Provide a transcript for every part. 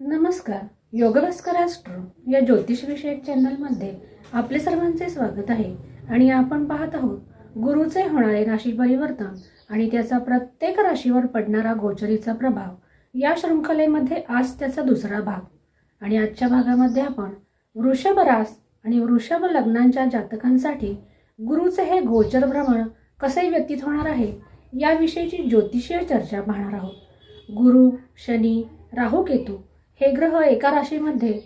नमस्कार. योगभास्कर ॲस्ट्रो या ज्योतिषविषयक चॅनलमध्ये आपले सर्वांचे स्वागत आहे. आणि आपण पाहत आहोत गुरुचे होणारे राशी परिवर्तन आणि त्याचा प्रत्येक राशीवर पडणारा गोचरीचा प्रभाव या शृंखलेमध्ये आज त्याचा दुसरा भाग. आणि आजच्या भागामध्ये आपण वृषभ रास आणि वृषभ लग्नांच्या जातकांसाठी गुरुचे हे गोचर भ्रमण कसे व्यतीत होणार आहे याविषयीची ज्योतिषीय चर्चा पाहणार आहोत. गुरु शनी राहू केतू हे ग्रह एका राशीमध्ये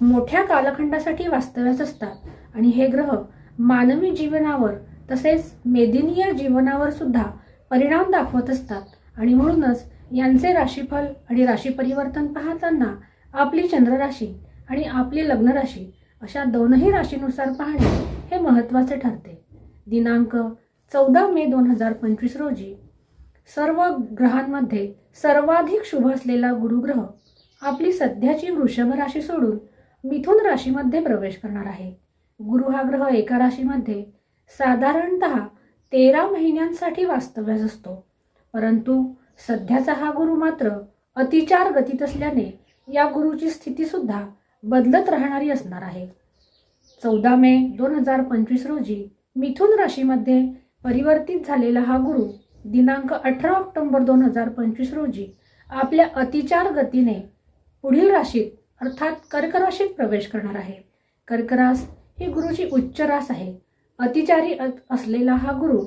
मोठ्या कालखंडासाठी वास्तव्यास असतात. आणि हे ग्रह मानवी जीवनावर तसेच मेदिनीय जीवनावर सुद्धा परिणाम दाखवत असतात. आणि म्हणूनच यांचे राशीफल आणि राशी परिवर्तन पाहताना आपली चंद्रराशी आणि आपली लग्न राशी अशा दोनही राशीनुसार पाहणे हे महत्त्वाचे ठरते. दिनांक चौदा मे दोन हजार पंचवीस रोजी सर्व ग्रहांमध्ये सर्वाधिक शुभ असलेला गुरुग्रह आपली सध्याची वृषभ राशी सोडून मिथुन राशीमध्ये प्रवेश करणार आहे. गुरु हा ग्रह एका राशीमध्ये साधारणत तेरा महिन्यांसाठी वास्तव्यास असतो. परंतु सध्याचा हा गुरु मात्र अतिचार गतीत असल्याने या गुरुची स्थिती सुद्धा बदलत राहणारी असणार आहे. चौदा मे दोन हजार पंचवीस रोजी मिथुन राशीमध्ये परिवर्तित झालेला हा गुरु दिनांक अठरा ऑक्टोबर दोन हजार पंचवीस रोजी आपल्या अतिचार गतीने पुढील राशीत अर्थात कर्क राशीत प्रवेश करणार आहे. कर्करास ही गुरुची उच्च रास आहे. अतिचारी असलेला हा गुरु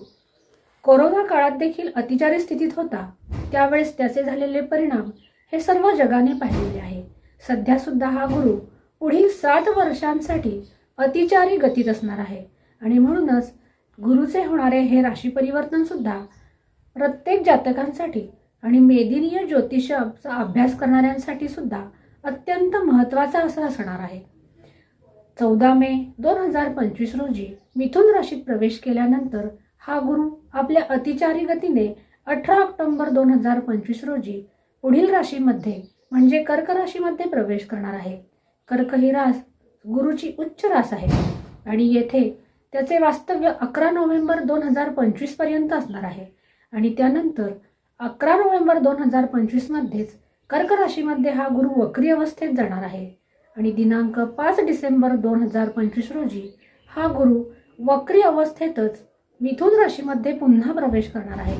कोरोना काळात देखील अतिचारी स्थितीत होता. त्यावेळेस त्याचे झालेले परिणाम हे सर्व जगाने पाहिलेले आहे. सध्या सुद्धा हा गुरु पुढील सात वर्षांसाठी अतिचारी गतीत असणार आहे. आणि म्हणूनच गुरुचे होणारे हे राशी परिवर्तन सुद्धा प्रत्येक जातकांसाठी आणि मेदिनीय ज्योतिषाचा अभ्यास करणाऱ्यांसाठी सुद्धा अत्यंत महत्त्वाचा असा असणार आहे. चौदा मे दोन हजार पंचवीस रोजी मिथुन राशीत प्रवेश केल्यानंतर हा गुरु आपल्या अतिचारी गतीने अठरा ऑक्टोंबर दोन हजार पंचवीस रोजी पुढील राशीमध्ये म्हणजे कर्क राशीमध्ये प्रवेश करणार आहे. कर्क ही रास गुरुची उच्च रास आहे आणि येथे त्याचे वास्तव्य अकरा नोव्हेंबर दोन हजार पंचवीसपर्यंत असणार आहे. आणि त्यानंतर अकरा नोव्हेंबर दोन हजार पंचवीसमध्येच कर्क राशीमध्ये हा गुरु वक्री अवस्थेत जाणार आहे. आणि दिनांक पाच डिसेंबर दोन हजार पंचवीस रोजी हा गुरु वक्री अवस्थेतच मिथुन राशीमध्ये पुन्हा प्रवेश करणार आहे.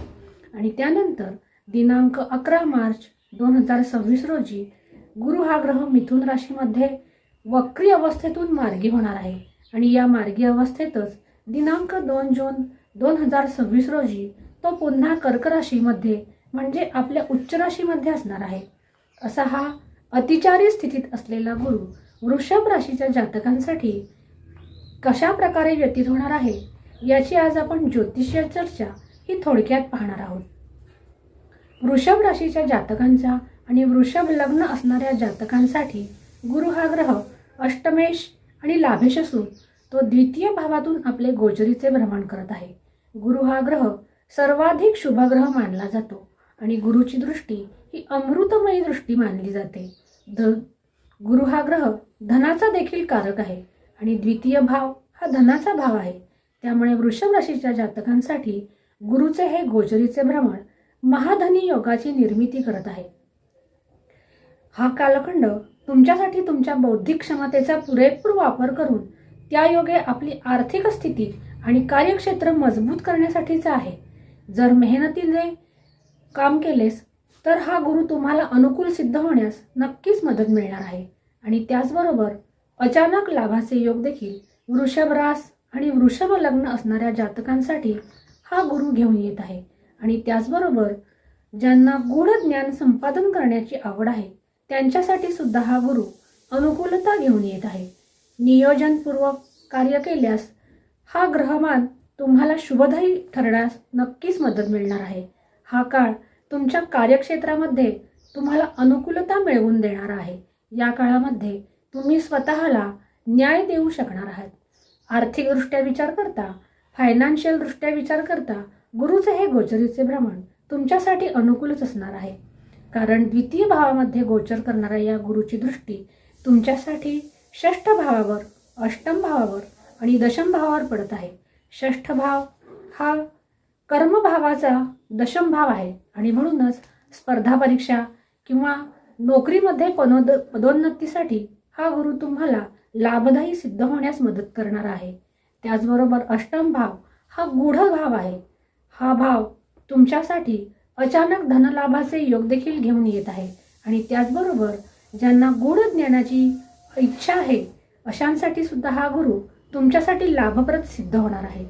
आणि त्यानंतर दिनांक अकरा मार्च दोन हजार सव्वीस रोजी गुरु हा ग्रह मिथुन राशीमध्ये वक्री अवस्थेतून मार्गी होणार आहे. आणि या मार्गी अवस्थेतच दिनांक दोन जून दोन हजार सव्वीस रोजी तो पुन्हा कर्क राशीमध्ये म्हणजे आपल्या उच्च राशीमध्ये असणार आहे. असा हा अतिचारी स्थितीत असलेला गुरु वृषभ राशीच्या जातकांसाठी कशा प्रकारे व्यतीत होणार आहे याची आज आपण ज्योतिषीय चर्चा ही थोडक्यात पाहणार आहोत. वृषभ राशीच्या जातकांचा आणि वृषभ लग्न असणाऱ्या जातकांसाठी गुरु हा ग्रह अष्टमेश आणि लाभेश असून तो द्वितीय भावातून आपले गोचरीचे भ्रमण करत आहे. गुरु हा ग्रह सर्वाधिक शुभग्रह मानला जातो आणि गुरुची दृष्टी ही अमृतमयी दृष्टी मानली जाते. ध गुरु हा ग्रह धनाचा देखील कारक आहे आणि द्वितीय भाव हा धनाचा भाव आहे. त्यामुळे वृषभ राशीच्या जातकांसाठी गुरुचे हे गोचरीचे भ्रमण महाधनी योगाची निर्मिती करत आहे. हा कालखंड तुमच्यासाठी तुमच्या बौद्धिक क्षमतेचा पुरेपूर वापर करून त्या योगे आपली आर्थिक स्थिती आणि कार्यक्षेत्र मजबूत करण्यासाठीचा आहे. जर मेहनतीने काम केलेस तर हा गुरु तुम्हाला अनुकूल सिद्ध होण्यास नक्कीच मदत मिळणार आहे. आणि त्याचबरोबर अचानक लाभाचे योग देखील वृषभ रास आणि वृषभ लग्न असणाऱ्या जातकांसाठी हा गुरु घेऊन येत आहे. आणि त्याचबरोबर ज्यांना गूढ ज्ञान संपादन करण्याची आवड आहे त्यांच्यासाठी सुद्धा हा गुरु अनुकूलता घेऊन येत आहे. नियोजनपूर्वक कार्य केल्यास हा ग्रहमान तुम्हाला शुभदायी ठरण्यास नक्कीच मदत मिळणार आहे. हा काळ तुमच्या कार्यक्षेत्रामध्ये तुम्हाला अनुकूलता मिळवून देणार आहे. या काळामध्ये तुम्ही स्वतःला न्याय देऊ शकणार आहात. आर्थिकदृष्ट्या विचार करता फायनान्शियल दृष्ट्या विचार करता गुरुचे हे गोचरीचे भ्रमण तुमच्यासाठी अनुकूलच असणार आहे. कारण द्वितीय भावामध्ये गोचर करणाऱ्या या गुरुची दृष्टी तुमच्यासाठी षष्ठ भावावर अष्टम भावावर आणि दशम भावावर पडत आहे. षष्ठ भाव हा कर्मभावाचा दशम भाव आहे. आणि म्हणूनच स्पर्धा परीक्षा किंवा नोकरीमध्ये पनोद पदोन्नतीसाठी हा गुरु तुम्हाला लाभदायी सिद्ध होण्यास मदत करणार आहे. त्याचबरोबर अष्टम भाव हा गूढ भाव आहे. हा भाव तुमच्यासाठी अचानक धनलाभाचे योग देखील घेऊन येत आहे. आणि त्याचबरोबर ज्यांना गूढ ज्ञानाची इच्छा आहे अशांसाठी सुद्धा हा गुरु तुमच्यासाठी लाभप्रद सिद्ध होणार आहे.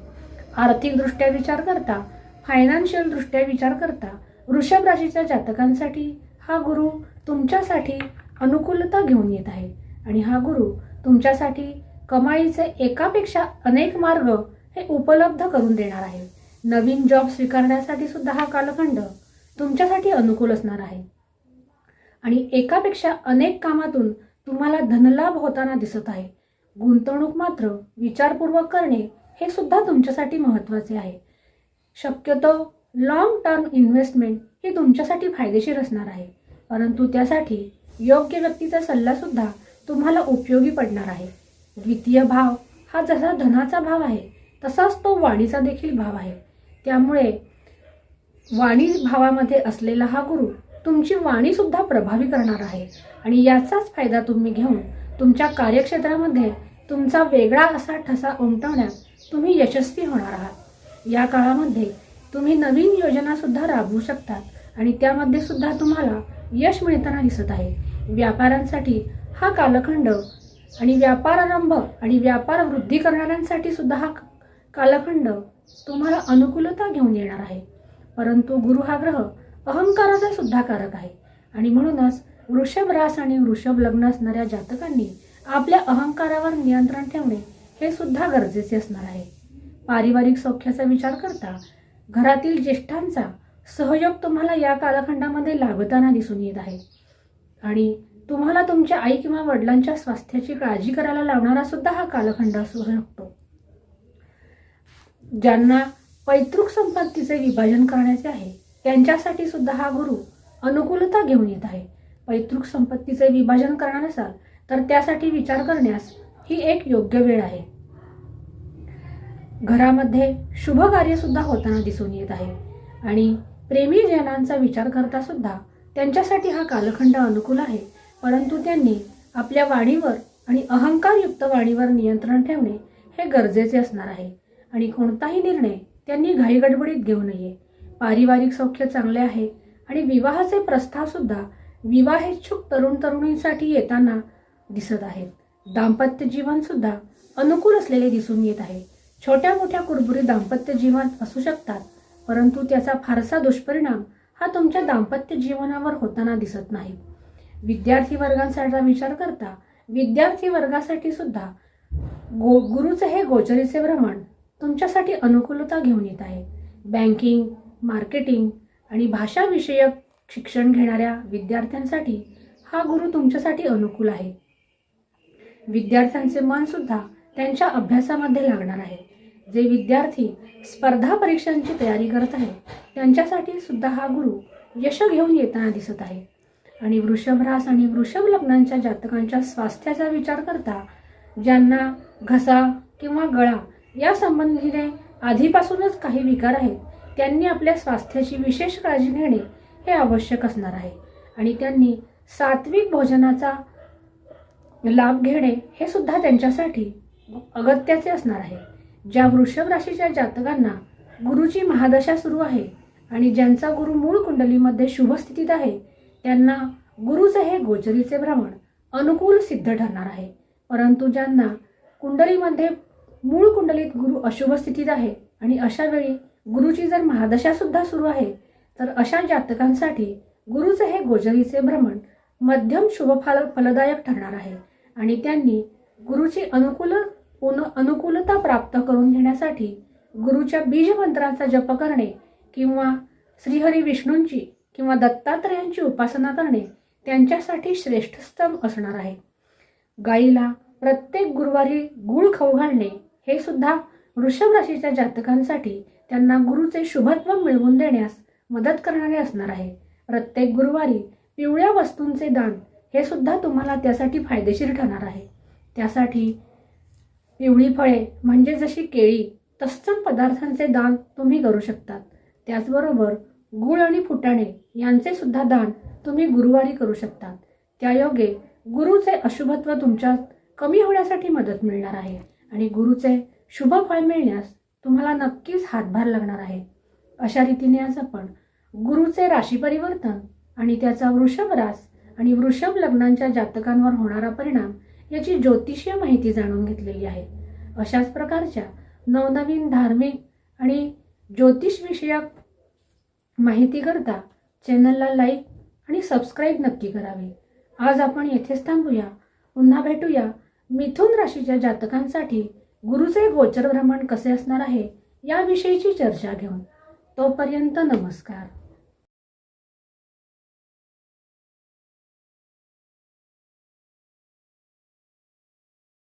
आर्थिकदृष्ट्या विचार करता फायनान्शियल दृष्ट्या विचार करता वृषभ राशीच्या जातकांसाठी हा गुरु तुमच्यासाठी अनुकूलता घेऊन येत आहे. आणि हा गुरु तुमच्यासाठी कमाईचे एकापेक्षा अनेक मार्ग हे उपलब्ध करून देणार आहे. नवीन जॉब स्वीकारण्यासाठी सुद्धा हा कालखंड तुमच्यासाठी अनुकूल असणार आहे. आणि एकापेक्षा अनेक कामातून तुम्हाला धनलाभ होताना दिसत आहे. गुंतवणूक मात्र विचारपूर्वक करणे हे सुद्धा तुमच्यासाठी महत्त्वाचे आहे. शक्यतो लॉंग टर्म इन्व्हेस्टमेंट ही तुमच्यासाठी फायदेशीर असणार आहे. परंतु त्यासाठी योग्य व्यक्तीचा सल्लासुद्धा तुम्हाला उपयोगी पडणार आहे. द्वितीय भाव हा जसा धनाचा भाव आहे तसाच तो वाणीचा देखील भाव आहे. त्यामुळे वाणी भावामध्ये असलेला हा गुरु तुमची वाणीसुद्धा प्रभावी करणार आहे. आणि याचाच फायदा तुम्ही घेऊन तुमच्या कार्यक्षेत्रामध्ये तुमचा वेगळा असा ठसा उमटवण्यात तुम्ही यशस्वी होणार आहात. या काळामध्ये तुम्ही नवीन योजनासुद्धा राबवू शकतात आणि त्यामध्ये सुद्धा तुम्हाला यश मिळताना दिसत आहे. व्यापाऱ्यांसाठी हा कालखंड आणि व्यापार आरंभ आणि व्यापार वृद्धी करणाऱ्यांसाठी सुद्धा हा कालखंड तुम्हाला अनुकूलता घेऊन येणार आहे. परंतु गुरु हा ग्रह अहंकाराचा सुद्धा कारक आहे. आणि म्हणूनच वृषभ रास आणि वृषभ लग्न असणाऱ्या जातकांनी आपल्या अहंकारावर नियंत्रण ठेवणे हे सुद्धा गरजेचे असणार आहे. पारिवारिक सौख्याचा विचार करता घरातील ज्येष्ठांचा सहयोग तुम्हाला या कालखंडामध्ये लाभताना दिसून येत आहे. आणि तुम्हाला तुमच्या आई किंवा वडिलांच्या स्वास्थ्याची काळजी करायला लावणारा सुद्धा हा कालखंड असू शकतो. ज्यांना पैतृक संपत्तीचे विभाजन करण्याचे आहे त्यांच्यासाठी सुद्धा हा गुरु अनुकूलता घेऊन येत आहे. पैतृक संपत्तीचे विभाजन करणार असाल तर त्यासाठी विचार करण्यास ही एक योग्य वेळ आहे. घरामध्ये शुभ कार्य सुद्धा होताना दिसून येत आहे. आणि प्रेमी जनांचा विचार करता सुद्धा त्यांच्यासाठी हा कालखंड अनुकूल आहे. परंतु त्यांनी आपल्या वाणीवर आणि अहंकारयुक्त वाणीवर नियंत्रण ठेवणे हे गरजेचे असणार आहे. आणि कोणताही निर्णय त्यांनी घाईगडबडीत घेऊ नये. पारिवारिक सौख्य चांगले आहे आणि विवाहाचे प्रस्ताव सुद्धा विवाहेच्छुक तरुण तरुणींसाठी येताना दिसत आहेत. दाम्पत्य जीवन सुद्धा अनुकूल असलेले दिसून येत आहे. छोट्या मोठ्या कुरबुरी दाम्पत्य जीवन असू शकतात परंतु त्याचा फारसा दुष्परिणाम हा तुमच्या दाम्पत्य जीवनावर होताना दिसत नाही. विद्यार्थी वर्गांसाठी विचार करता विद्यार्थी वर्गासाठी सुद्धा गो गुरुचे हे गोचरीचे भ्रमण तुमच्यासाठी अनुकूलता घेऊन येत आहे. बँकिंग मार्केटिंग आणि भाषाविषयक शिक्षण घेणाऱ्या विद्यार्थ्यांसाठी हा गुरु तुमच्यासाठी अनुकूल आहे. विद्यार्थ्यांचे मनसुद्धा त्यांच्या अभ्यासामध्ये लागणार आहे. जे विद्यार्थी स्पर्धा परीक्षांची तयारी करत आहेत त्यांच्यासाठी सुद्धा हा गुरु यश घेऊन येताना दिसत आहे. आणि वृषभरास आणि वृषभ लग्नांच्या जातकांच्या स्वास्थ्याचा विचार करता ज्यांना घसा किंवा गळा या संबंधीने आधीपासूनच काही विकार आहेत त्यांनी आपल्या स्वास्थ्याची विशेष काळजी घेणे हे आवश्यक असणार आहे. आणि त्यांनी सात्विक भोजनाचा लाभ घेणे हे सुद्धा त्यांच्यासाठी अगत्याचे असणार आहे. ज्या वृषभ राशीच्या जातकांना गुरुची महादशा सुरू आहे आणि ज्यांचा गुरु मूळ कुंडलीमध्ये शुभ स्थितीत आहे त्यांना गुरुचे हे गोचरीचे भ्रमण अनुकूल सिद्ध ठरणार आहे. परंतु ज्यांना कुंडलीमध्ये मूळ कुंडलीत गुरु अशुभ स्थितीत आहे आणि अशा वेळी गुरुची जर महादशा सुद्धा सुरू आहे तर अशा जातकांसाठी गुरुचे हे गोजरीचे भ्रमण मध्यम शुभफाल फलदायक ठरणार आहे. आणि त्यांनी गुरुची अनुकूल अनुकूलता प्राप्त करून घेण्यासाठी गुरुच्या बीजमंत्राचा जप करणे किंवा श्रीहरी विष्णूंची किंवा दत्तात्रयांची उपासना करणे त्यांच्यासाठी श्रेष्ठस्तम असणार आहे. गाईला प्रत्येक गुरुवारी गुळ खाऊ घालणे हे सुद्धा वृषभ राशीच्या जातकांसाठी त्यांना गुरुचे शुभत्व मिळवून देण्यास मदत करणारे असणार आहे. प्रत्येक गुरुवारी पिवळ्या वस्तूंचे दान हे सुद्धा तुम्हाला त्यासाठी फायदेशीर ठरणार आहे. त्यासाठी पिवळी फळे म्हणजे जशी केळी तत्सम पदार्थांचे दान तुम्ही करू शकतात. त्याचबरोबर गुळ आणि फुटाणे यांचे सुद्धा दान तुम्ही गुरुवारी करू शकतात. त्यायोगे गुरुचे अशुभत्व तुमच्यात कमी होण्यासाठी मदत मिळणार आहे आणि गुरुचे शुभ फळ मिळण्यास तुम्हाला नक्कीच हातभार लागणार आहे. अशा रीतीने आज आपण गुरुचे राशी परिवर्तन आणि त्याचा वृषभ रास आणि वृषभ लग्नांच्या जातकांवर होणारा परिणाम याची ज्योतिषीय माहिती जाणून घेतलेली आहे. अशाच प्रकारच्या नवनवीन धार्मिक आणि ज्योतिषविषयक माहितीकरता चॅनलला लाईक आणि सबस्क्राईब नक्की करावे. आज आपण येथेच थांबूया. पुन्हा भेटूया मिथुन राशीच्या जातकांसाठी गुरुचे गोचर भ्रमण कसे असणार आहे याविषयीची चर्चा घेऊन तोपर्यंत नमस्कार.